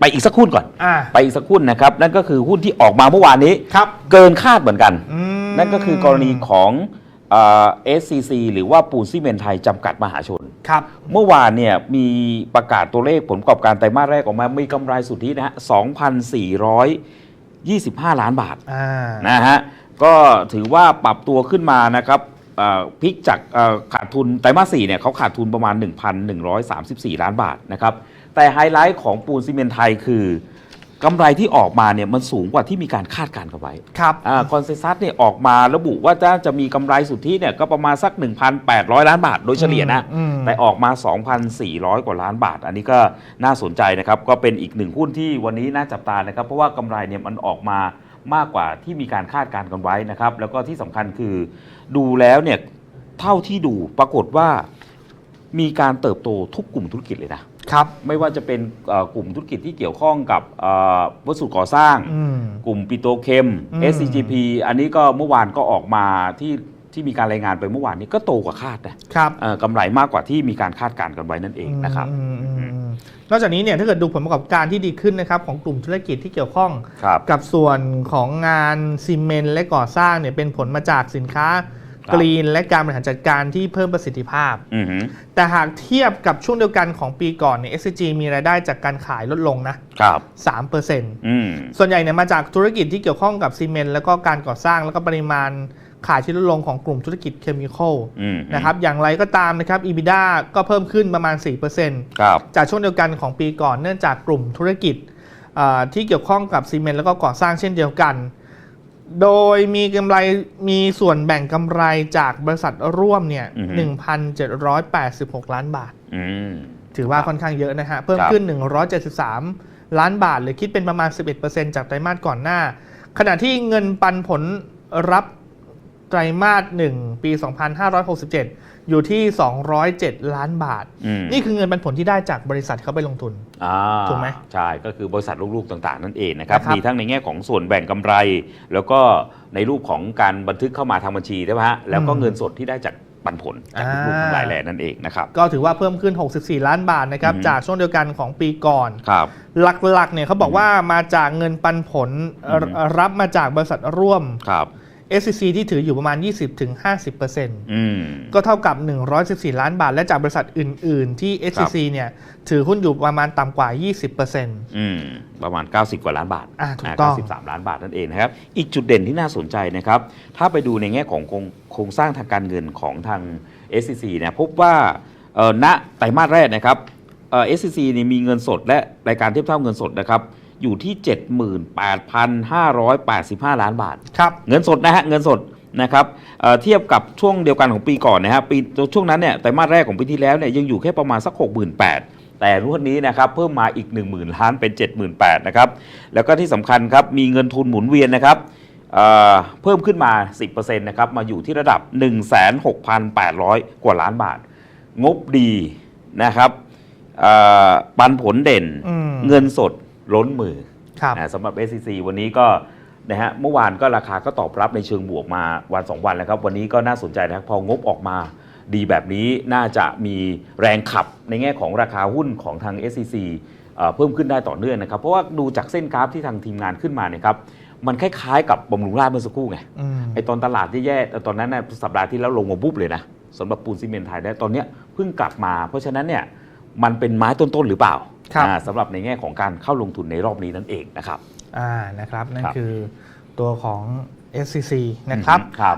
ไปอีกสักหุ้นก่อน อ่าไปอีกสักหุ้นนะครับ นั่นก็คือหุ้นที่ออกมาเมื่อวานนี้ ครับเกินคาดเหมือนกัน อืม นั่นก็คือกรณีของเอ่อ SCC หรือว่าปูนซีเมนต์ไทยจำกัดมหาชน ครับ เมื่อวานเนี่ยมีประกาศตัวเลขผลประกอบการไตรมาสแรกออกมา มีกำไรสุทธินะฮะ 2,425 ล้านบาท อ่า นะฮะ ก็ถือว่าปรับตัวขึ้นมานะครับเอ่อพลิกจากเอ่อขาดทุนไตรมาส4เนี่ยเขาขาดทุนประมาณ 1,134 ล้านบาทนะครับ แต่ไฮไลท์ของปูนซีเมนต์ไทยคือกำไรที่ออกมาเนี่ยมันสูงกว่าที่มีการคาดการณ์กันไว้ครับคอนเซซัสเนี่ยออกมาระบุว่าจะจะมีกำไรสุทธิเนี่ยก็ประมาณสัก 1,800 ล้านบาทโดยเฉลี่ยนะอืมอืมแต่ออกมา 2,400 กว่าล้านบาท อันนี้ก็น่าสนใจนะครับ ก็เป็นอีกหนึ่งหุ้นที่วันนี้น่าจับตานะครับ เพราะว่ากำไรเนี่ยมันออกมามากกว่าที่มีการคาดการณ์กันไว้นะครับ แล้วก็ที่สำคัญคือดูแล้วเนี่ยเท่าที่ดูปรากฏว่ามีการเติบโตทุกกลุ่มธุรกิจเลยนะ ครับไม่ว่าจะเป็นเอ่อกลุ่มธุรกิจที่เกี่ยวข้องกับเอ่อวัสดุก่อสร้าง อืม กลุ่มปิโตรเคม อืม SCGP อันนี้ก็เมื่อวานก็ออกมาที่ที่มีการรายงานไปเมื่อวานนี้ก็โตกว่าคาดนะครับ เอ่อกำไรมากกว่าที่มีการคาดการณ์กันไว้นั่นเองนะครับ อืมอืมอืมอืมนอกจากนี้เนี่ยถ้าเกิดดูผลประกอบการที่ดีขึ้นนะครับของกลุ่มธุรกิจที่เกี่ยวข้อง ครับ กับส่วนของงานซีเมนต์และก่อสร้างเนี่ยเป็นผลมาจากสินค้าครับ กรีนและการบริหารจัดการที่เพิ่มประสิทธิภาพ อือหือแต่หากเทียบกับช่วงเดียวกันของปีก่อนเนี่ย SCG มีรายได้จากการขายลดลงนะครับ3%อืม ส่วนใหญ่เนี่ยมาจากธุรกิจที่เกี่ยวข้องกับซีเมนต์แล้วก็การก่อสร้างแล้วก็ปริมาณขายที่ลดลงของกลุ่มธุรกิจเคมีคอลอืม นะครับอย่างไรก็ตามนะครับ EBITDA ก็เพิ่มขึ้นประมาณ 4%ครับ จากช่วงเดียวกันของปีก่อนเนื่องจากกลุ่มธุรกิจเอ่อที่เกี่ยวข้องกับซีเมนต์แล้วก็ก่อสร้างเช่นเดียวกัน โดยมีกำไรมีส่วนแบ่งกำไรจากบริษัทร่วมเนี่ยอือฮึ 1,786 ล้านบาท อืม ถือว่าค่อนข้างเยอะนะฮะ เพิ่มครับขึ้น 173 ล้านบาท หรือคิดเป็นประมาณ 11%จากไตรมาสก่อนหน้า ขณะที่เงินปันผลรับ ไตรมาส1ปี 2567 อยู่ที่ 207 ล้านบาทอืมนี่คือเงินปันผลที่ได้จากบริษัทเขาไปลงทุนอ่าถูกไหมใช่ ก็คือบริษัทลูกๆต่าง ๆ นั่นเองนะครับนะครับมีทั้งในแง่ของส่วนแบ่งกำไร แล้วก็ในรูปของการบันทึกเข้ามาทางบัญชีใช่ไหมฮะแล้วก็อืมเงินสดที่ได้จากปันผลจากลูกๆทั้งหลายแหล่นั่นเองนะครับก็ถือว่าเพิ่มขึ้น 64 ล้านบาทนะครับอือฮึจากช่วงเดียวกันของปีก่อนครับหลักๆเนี่ยเขาบอกว่ามาจากเงินปันผลอือฮึรับมาจากบริษัทร่วมครับ SCC ที่ถืออยู่ประมาณ 20-50%อืมก็เท่ากับ 114 ล้านบาท และจากบริษัทอื่น ๆ ที่ SCC เนี่ยถือหุ้นอยู่ประมาณต่ำกว่า 20%อืมประมาณ 90 กว่าล้านบาทอ่าถูกต้อง93 ล้านบาทนั่นเองนะครับ อีกจุดเด่นที่น่าสนใจนะครับ ถ้าไปดูในแง่ของโครงโครงสร้างทางการเงินของทาง SCC เนี่ยพบว่าเอ่อณไตรมาสแรกนะครับเอ่อ SCC เนี่ยมีเงินสดและรายการเทียบเท่าเงินสดนะครับ อยู่ที่ 78,585 ล้านบาท ครับ เงินสดนะฮะ เงินสดนะครับเอ่อเทียบกับช่วงเดียวกันของปีก่อนนะฮะ ปีช่วงนั้นเนี่ย ไตรมาสแรกของปีที่แล้วเนี่ยยังอยู่แค่ประมาณสัก 68,000แต่รวดนี้นะครับเพิ่มมาอีก 10,000 ล้านเป็น 78,000นะครับแล้วก็ที่สำคัญครับมีเงินทุนหมุนเวียนนะครับเอ่อเพิ่มขึ้นมา 10%นะครับมาอยู่ที่ระดับ 16,800 กว่าล้านบาท งบดีนะครับเอ่อปันผลเด่นอืมเงินสด ล้นมือครับนะสำหรับ SCC วันนี้ก็นะฮะเมื่อวานก็ราคาก็ตอบรับในเชิงบวกมาวัน 2 วันแล้วครับ วันนี้ก็น่าสนใจนะครับพองบออกมาดีแบบนี้น่าจะมีแรงขับในแง่ของราคาหุ้นของทาง SCC เอ่อเพิ่มขึ้นได้ต่อเนื่องนะครับ เพราะว่าดูจากเส้นกราฟที่ทางทีมงานขึ้นมาเนี่ยครับมันคล้ายๆกับบำรุงราชเมื่อสักครู่ไงอืมไอตอนตลาดที่แย่ๆตอนนั้นนะสัปดาห์ที่แล้วลงมาบุ๊บเลยนะสำหรับปูนซีเมนต์ไทยได้ตอนเนี้ยเพิ่งกลับมา เพราะฉะนั้นเนี่ย มันเป็นไม้ต้นๆหรือเปล่าครับ อ่าสำหรับในแง่ของการเข้าลงทุนในรอบนี้นั่นเองนะครับ อ่านะครับ นั่นครับ คือตัวของ SCC นะครับ ครับ